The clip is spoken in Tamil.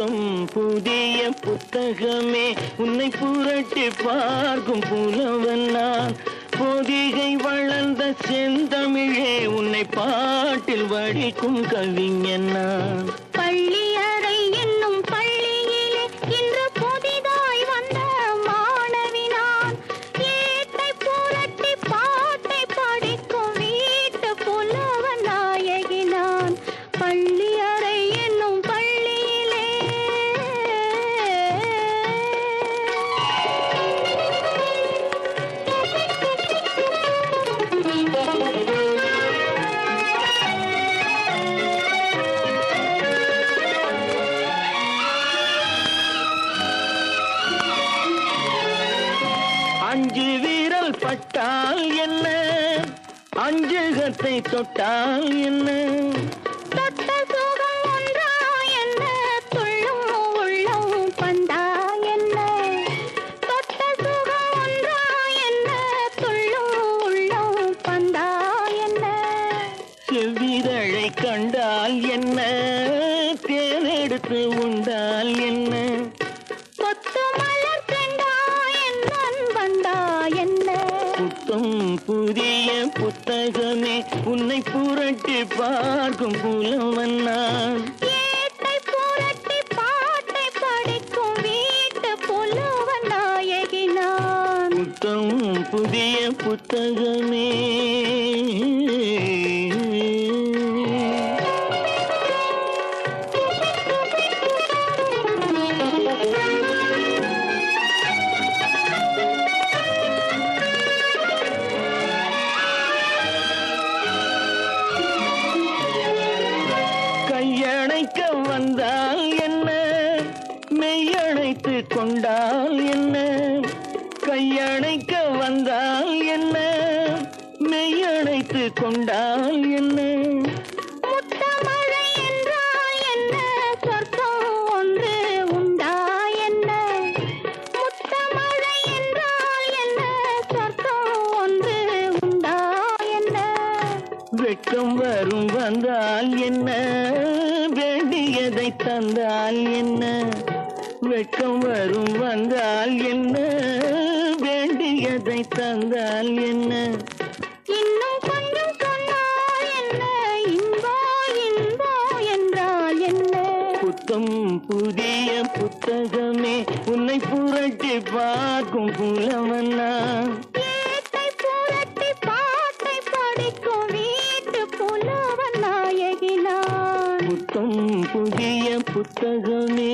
மாசம் புதிய புத்தகமே. உன்னை புரட்டி பார்க்கும் புலவன் நான். பொதிகை வளர்ந்த செந்தமிழே உன்னை பாட்டில் வடிக்கும் கவிஞன் பள்ளி அஞ்சு வீரல் பட்டால் என்ன? அஞ்சகத்தை தொட்டால் என்ன? செவ்விதழை கண்டால் என்ன? தேனெடுத்து உண்டால் என்ன? கொத்து புத்தம் புதிய புத்தகமே உன்னை புரட்டி பார்க்கும் புலவன் நான் ஏட்டை புரட்டி வந்தால் என்ன? மெய்யணைத்து கொண்டால் என்ன? கையணைக்க வந்தால் என்ன? மெய்யணைத்து கொண்டால் என்ன? வெட்கம் வரும் வந்தால் என்ன? வேண்டியதை தந்தால் என்ன? வெட்கம் வரும் வந்தால் என்ன? வேண்டியதை தந்தால் என்ன? இன்னும் கொஞ்சம் சொன்னால் என்ன? இன்போ இன்போ என்றால் என்ன? புத்தம் புதிய புத்தகமே உன்னை புரட்டி பார்க்கும் புலவன் புத்தகமே